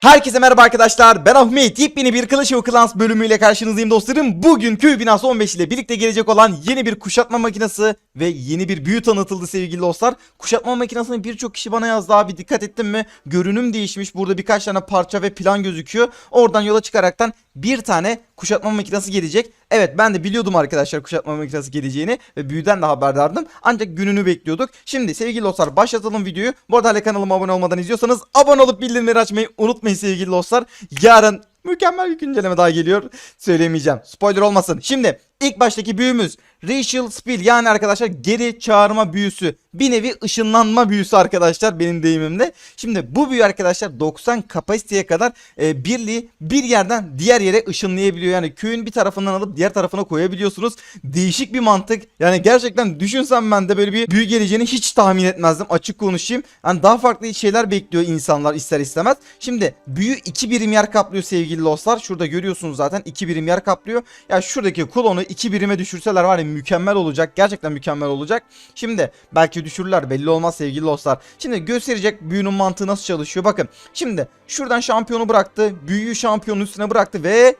Herkese merhaba arkadaşlar. Ben Ahmet. Yepyeni bir Clash of Clans bölümüyle karşınızdayım dostlarım. Bugün köy binası 15 ile birlikte gelecek olan yeni bir kuşatma makinesi ve yeni bir büyü tanıtıldı sevgili dostlar. Kuşatma makinesini birçok kişi bana yazdı. Abi dikkat ettin mi? Görünüm değişmiş. Burada birkaç tane parça ve plan gözüküyor. Oradan yola çıkaraktan bir tane kuşatma makinesi gelecek Evet ben de biliyordum arkadaşlar kuşatma makinesi geleceğini ve büyüden de haberdardım. Ancak gününü bekliyorduk. Şimdi sevgili dostlar başlatalım videoyu. Bu arada hala kanalıma abone olmadan izliyorsanız abone olup bildirimleri açmayı unutmayın sevgili dostlar. Yarın mükemmel bir güncelleme daha geliyor. Söylemeyeceğim. Spoiler olmasın. Şimdi ilk baştaki büyümüz Racial Spill yani arkadaşlar geri çağırma büyüsü bir nevi ışınlanma büyüsü arkadaşlar benim deyimimde. Şimdi bu büyü arkadaşlar 90 kapasiteye kadar e, birliği bir yerden diğer yere ışınlayabiliyor. Yani köyün bir tarafından alıp diğer tarafına koyabiliyorsunuz. Değişik bir mantık. Yani gerçekten düşünsem ben de böyle bir büyü geleceğini hiç tahmin etmezdim. Açık konuşayım. Yani daha farklı şeyler bekliyor insanlar ister istemez. Şimdi büyü 2 birim yer kaplıyor sevgili dostlar. Şurada görüyorsunuz zaten 2 birim yer kaplıyor. Ya şuradaki klonu 2 birime düşürseler var ya mükemmel olacak. Gerçekten mükemmel olacak. Şimdi belki düşürürler belli olmaz sevgili dostlar. Şimdi gösterecek büyünün mantığı nasıl çalışıyor. Bakın şimdi şuradan şampiyonu bıraktı. Büyüyü şampiyonun üstüne bıraktı ve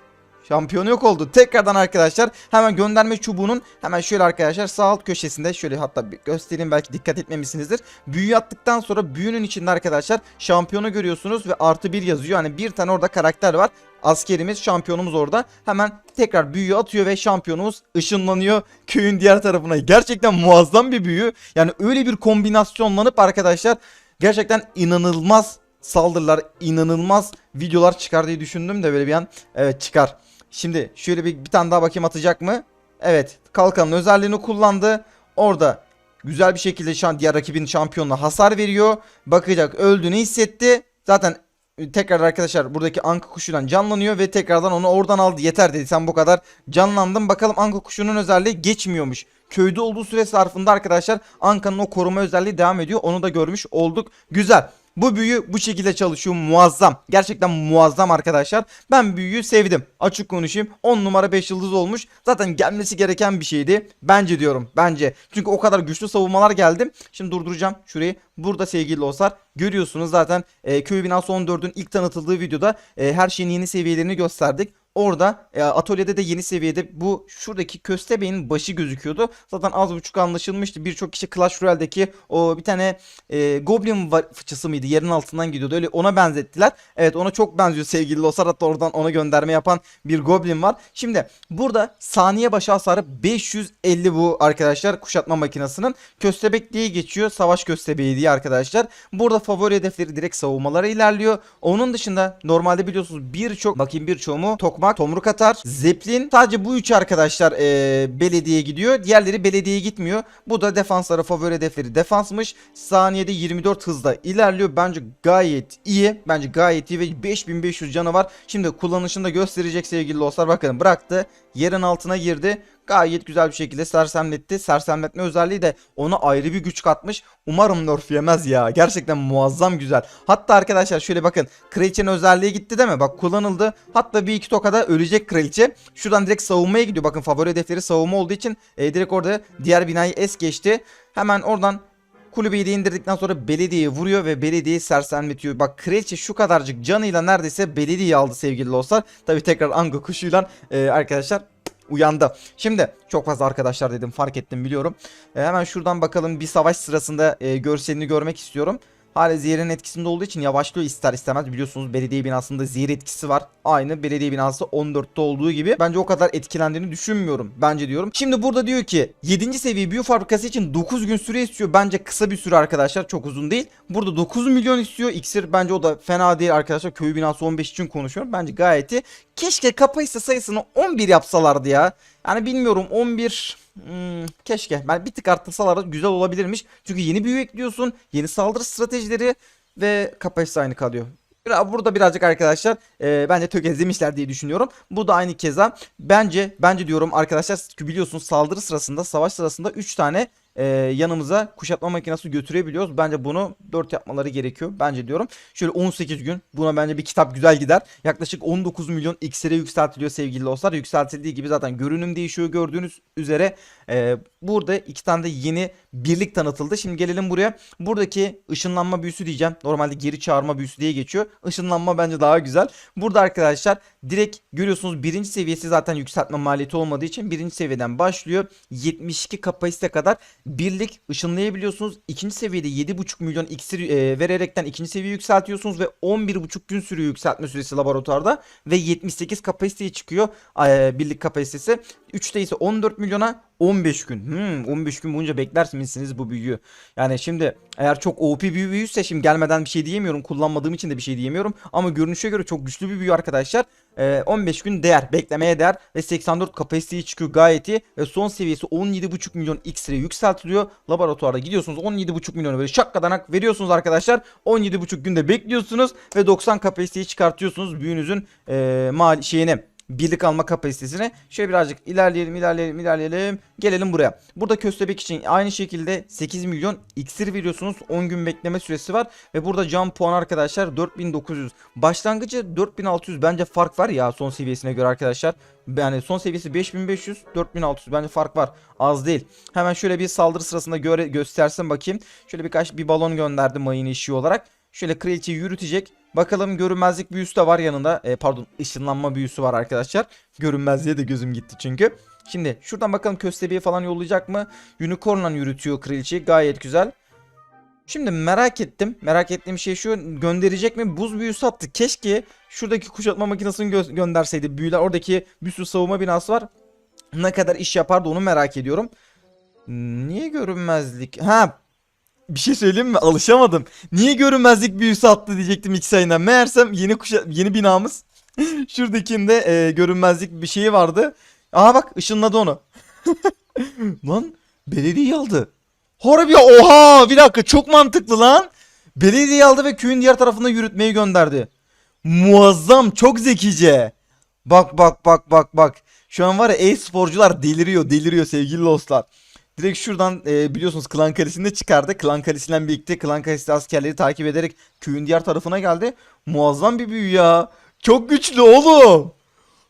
Şampiyonu yok oldu. Tekrardan arkadaşlar hemen gönderme çubuğunun hemen şöyle arkadaşlar sağ alt köşesinde şöyle hatta bir göstereyim belki dikkat etmemişsinizdir. Büyü attıktan sonra büyünün içinde arkadaşlar şampiyonu görüyorsunuz ve artı bir yazıyor. Hani bir tane orada karakter var. Askerimiz şampiyonumuz orada. Hemen tekrar büyüyü atıyor ve şampiyonumuz ışınlanıyor köyün diğer tarafına. Gerçekten muazzam bir büyü. Yani öyle bir kombinasyonlanıp arkadaşlar gerçekten inanılmaz saldırılar, inanılmaz videolar çıkar diye düşündüm de böyle bir an evet çıkar. Şimdi şöyle bir, bir tane daha bakayım atacak mı? Evet kalkanın özelliğini kullandı. Orada güzel bir şekilde şu an diğer rakibin şampiyonuna hasar veriyor. Bakacak öldüğünü hissetti. Zaten tekrar arkadaşlar buradaki anka kuşundan canlanıyor ve tekrardan onu oradan aldı. Yeter dedi sen bu kadar canlandın. Bakalım anka kuşunun özelliği geçmiyormuş. Köyde olduğu süre zarfında arkadaşlar Anka'nın o koruma özelliği devam ediyor. Onu da görmüş olduk. Güzel. Bu büyü bu şekilde çalışıyor muazzam. Gerçekten muazzam arkadaşlar. Ben büyüyü sevdim. Açık konuşayım. 10 numara 5 yıldız olmuş. Zaten gelmesi gereken bir şeydi. Bence diyorum. Bence. Çünkü o kadar güçlü savunmalar geldi. Şimdi durduracağım şurayı. Burada sevgili dostlar görüyorsunuz zaten e, köy binası 14'ün ilk tanıtıldığı videoda e, her şeyin yeni seviyelerini gösterdik. Orada e, atölyede de yeni seviyede bu şuradaki köstebeğin başı gözüküyordu. Zaten az buçuk anlaşılmıştı. Birçok kişi Clash Royale'deki o bir tane e, Goblin fıçısı mıydı? Yerin altından gidiyordu. Öyle ona benzettiler. Evet ona çok benziyor sevgili dostlar. Hatta oradan ona gönderme yapan bir Goblin var. Şimdi burada saniye başı hasarı 550 bu arkadaşlar kuşatma makinesinin. Köstebek diye geçiyor. Savaş köstebeği diye arkadaşlar. Burada favori hedefleri direkt savunmalara ilerliyor. Onun dışında normalde biliyorsunuz birçok bakayım birçoğu mu tokmak, tomruk atar, zeplin. Sadece bu üç arkadaşlar e, belediye gidiyor. Diğerleri belediyeye gitmiyor. Bu da defanslara favori hedefleri defansmış. Saniyede 24 hızla ilerliyor. Bence gayet iyi. Bence gayet iyi ve 5500 canı var. Şimdi kullanışını da gösterecek sevgili dostlar. Bakın bıraktı. Yerin altına girdi gayet güzel bir şekilde sersemletti. Sersemletme özelliği de ona ayrı bir güç katmış. Umarım nerf yemez ya. Gerçekten muazzam güzel. Hatta arkadaşlar şöyle bakın. Kraliçenin özelliği gitti değil mi? Bak kullanıldı. Hatta bir iki tokada ölecek kraliçe. Şuradan direkt savunmaya gidiyor. Bakın favori hedefleri savunma olduğu için e, direkt orada diğer binayı es geçti. Hemen oradan kulübeyi de indirdikten sonra belediyeyi vuruyor ve belediyeyi sersemletiyor. Bak kraliçe şu kadarcık canıyla neredeyse belediyeyi aldı sevgili dostlar. Tabi tekrar Ango kuşuyla e, arkadaşlar uyandı. Şimdi çok fazla arkadaşlar dedim fark ettim biliyorum. E, hemen şuradan bakalım bir savaş sırasında e, görselini görmek istiyorum. Hala zehirin etkisinde olduğu için yavaşlıyor ister istemez. Biliyorsunuz belediye binasında zehir etkisi var. Aynı belediye binası 14'te olduğu gibi. Bence o kadar etkilendiğini düşünmüyorum. Bence diyorum. Şimdi burada diyor ki 7. seviye büyü fabrikası için 9 gün süre istiyor. Bence kısa bir süre arkadaşlar. Çok uzun değil. Burada 9 milyon istiyor. İksir bence o da fena değil arkadaşlar. Köy binası 15 için konuşuyorum. Bence gayet iyi. Keşke kapasite sayısını 11 yapsalardı ya. Yani bilmiyorum 11 Hmm, keşke. Ben bir tık arttırsalar güzel olabilirmiş. Çünkü yeni büyü ekliyorsun. Yeni saldırı stratejileri ve kapasite aynı kalıyor. Burada birazcık arkadaşlar e, bence tökezlemişler diye düşünüyorum. Bu da aynı keza. Bence bence diyorum arkadaşlar biliyorsunuz saldırı sırasında savaş sırasında 3 tane e, yanımıza kuşatma makinesi götürebiliyoruz. Bence bunu 4 yapmaları gerekiyor. Bence diyorum. Şöyle 18 gün buna bence bir kitap güzel gider. Yaklaşık 19 milyon X'lere yükseltiliyor sevgili dostlar. Yükseltildiği gibi zaten görünüm değişiyor gördüğünüz üzere. E, burada iki tane de yeni birlik tanıtıldı. Şimdi gelelim buraya. Buradaki ışınlanma büyüsü diyeceğim. Normalde geri çağırma büyüsü diye geçiyor. Işınlanma bence daha güzel. Burada arkadaşlar direkt görüyorsunuz birinci seviyesi zaten yükseltme maliyeti olmadığı için birinci seviyeden başlıyor. 72 kapasite kadar birlik ışınlayabiliyorsunuz. İkinci seviyede 7,5 milyon iksir e, vererekten ikinci seviye yükseltiyorsunuz ve 11,5 gün sürüyor yükseltme süresi laboratuvarda ve 78 kapasiteye çıkıyor e, birlik kapasitesi. 3'te ise 14 milyona 15 gün. Hmm, 15 gün boyunca bekler misiniz bu büyüyü? Yani şimdi eğer çok OP büyü büyüyse şimdi gelmeden bir şey diyemiyorum. Kullanmadığım için de bir şey diyemiyorum. Ama görünüşe göre çok güçlü bir büyü arkadaşlar. Ee, 15 gün değer. Beklemeye değer. Ve 84 kapasiteye çıkıyor gayet iyi. Ve son seviyesi 17,5 milyon X yükseltiliyor. Laboratuvarda gidiyorsunuz 17,5 milyonu böyle şakkadanak veriyorsunuz arkadaşlar. 17,5 günde bekliyorsunuz. Ve 90 kapasiteyi çıkartıyorsunuz büyünüzün ee, mal şeyine birlik alma kapasitesine. Şöyle birazcık ilerleyelim ilerleyelim ilerleyelim. Gelelim buraya. Burada köstebek için aynı şekilde 8 milyon iksir veriyorsunuz. 10 gün bekleme süresi var. Ve burada can puan arkadaşlar 4900. Başlangıcı 4600 bence fark var ya son seviyesine göre arkadaşlar. Yani son seviyesi 5500 4600 bence fark var. Az değil. Hemen şöyle bir saldırı sırasında göre göstersin bakayım. Şöyle birkaç bir balon gönderdim mayın işi olarak. Şöyle kraliçeyi yürütecek. Bakalım görünmezlik büyüsü de var yanında. E, pardon ışınlanma büyüsü var arkadaşlar. Görünmezliğe de gözüm gitti çünkü. Şimdi şuradan bakalım köstebeği falan yollayacak mı? Unicorn'la yürütüyor kraliçeyi gayet güzel. Şimdi merak ettim. Merak ettiğim şey şu gönderecek mi? Buz büyüsü attı. Keşke şuradaki kuşatma makinesini gö- gönderseydi. Büyüler oradaki bir sürü savunma binası var. Ne kadar iş yapardı onu merak ediyorum. Niye görünmezlik? Ha bir şey söyleyeyim mi? Alışamadım. Niye görünmezlik büyüsü attı diyecektim ilk sayından. Meğersem yeni kuşa yeni binamız. Şuradakinde e, görünmezlik bir şeyi vardı. Aa bak ışınladı onu. lan belediye aldı. Harbi oha bir dakika çok mantıklı lan. Belediye aldı ve köyün diğer tarafına yürütmeyi gönderdi. Muazzam çok zekice. Bak bak bak bak bak. Şu an var ya e-sporcular deliriyor deliriyor sevgili dostlar. Direkt şuradan e, biliyorsunuz Klan Kalesi'nde çıkardı. Klan Kalesi'nden birlikte Klan Kalesi askerleri takip ederek köyün diğer tarafına geldi. Muazzam bir büyü ya. Çok güçlü oğlum.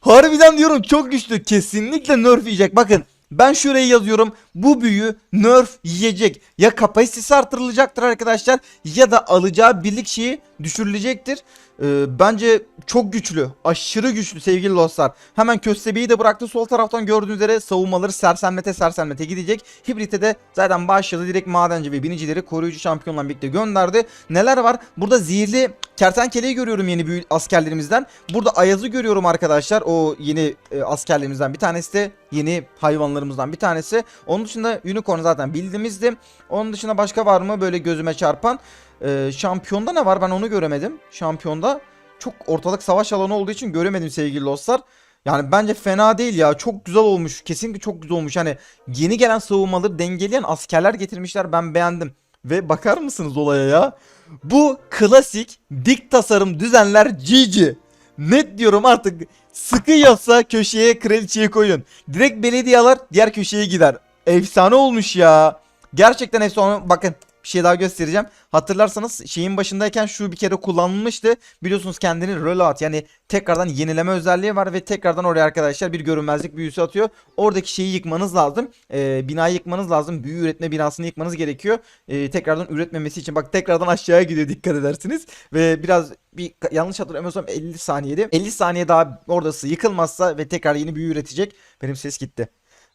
Harbiden diyorum çok güçlü. Kesinlikle nerf yiyecek. Bakın ben şuraya yazıyorum. Bu büyü nerf yiyecek. Ya kapasitesi artırılacaktır arkadaşlar ya da alacağı birlik şeyi düşürülecektir. Ee, bence çok güçlü. Aşırı güçlü sevgili dostlar. Hemen köstebeği de bıraktı. Sol taraftan gördüğünüz üzere savunmaları sersemlete sersemlete gidecek. Hibrit'e de zaten başladı. Direkt madenci ve binicileri koruyucu şampiyonla birlikte gönderdi. Neler var? Burada zehirli kertenkeleyi görüyorum yeni büyü askerlerimizden. Burada Ayaz'ı görüyorum arkadaşlar. O yeni e, askerlerimizden bir tanesi de yeni hayvanlarımızdan bir tanesi. Onun dışında Unicorn zaten bildiğimizdi. Onun dışında başka var mı böyle gözüme çarpan? Ee, şampiyonda ne var ben onu göremedim. Şampiyonda çok ortalık savaş alanı olduğu için göremedim sevgili dostlar. Yani bence fena değil ya. Çok güzel olmuş. Kesinlikle çok güzel olmuş. Hani yeni gelen savunmaları dengeleyen askerler getirmişler. Ben beğendim. Ve bakar mısınız olaya ya? Bu klasik dik tasarım düzenler GG. Net diyorum artık sıkıyorsa köşeye kraliçeyi koyun. Direkt belediye alır diğer köşeye gider. Efsane olmuş ya. Gerçekten efsane. Bakın bir şey daha göstereceğim. Hatırlarsanız şeyin başındayken şu bir kere kullanılmıştı. Biliyorsunuz kendini reload yani tekrardan yenileme özelliği var ve tekrardan oraya arkadaşlar bir görünmezlik büyüsü atıyor. Oradaki şeyi yıkmanız lazım. Ee, binayı yıkmanız lazım. Büyü üretme binasını yıkmanız gerekiyor. Ee, tekrardan üretmemesi için. Bak tekrardan aşağıya gidiyor dikkat edersiniz. Ve biraz bir yanlış hatırlamıyorsam 50 saniyede. 50 saniye daha oradası yıkılmazsa ve tekrar yeni büyü üretecek. Benim ses gitti.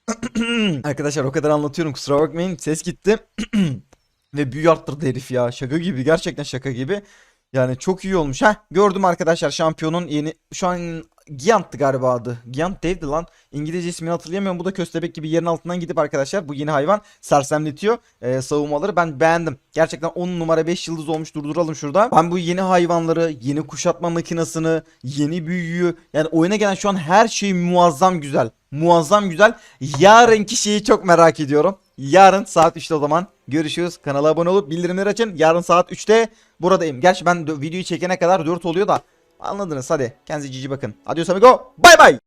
Arkadaşlar o kadar anlatıyorum kusura bakmayın ses gitti. Ve büyü arttırdı herif ya. Şaka gibi. Gerçekten şaka gibi. Yani çok iyi olmuş. Heh gördüm arkadaşlar şampiyonun yeni. Şu an Giant'tı galiba adı. Giant değildi lan. İngilizce ismini hatırlayamıyorum. Bu da köstebek gibi yerin altından gidip arkadaşlar bu yeni hayvan sersemletiyor ee, savunmaları. Ben beğendim. Gerçekten 10 numara 5 yıldız olmuş. Durduralım şurada. Ben bu yeni hayvanları, yeni kuşatma makinesini, yeni büyüyü yani oyuna gelen şu an her şey muazzam güzel. Muazzam güzel. Yarınki şeyi çok merak ediyorum. Yarın saat 3'te o zaman görüşürüz. Kanala abone olup bildirimleri açın. Yarın saat 3'te buradayım. Gerçi ben de videoyu çekene kadar 4 oluyor da anladınız hadi. Kendinize cici bakın. Adios amigo. Bay bay.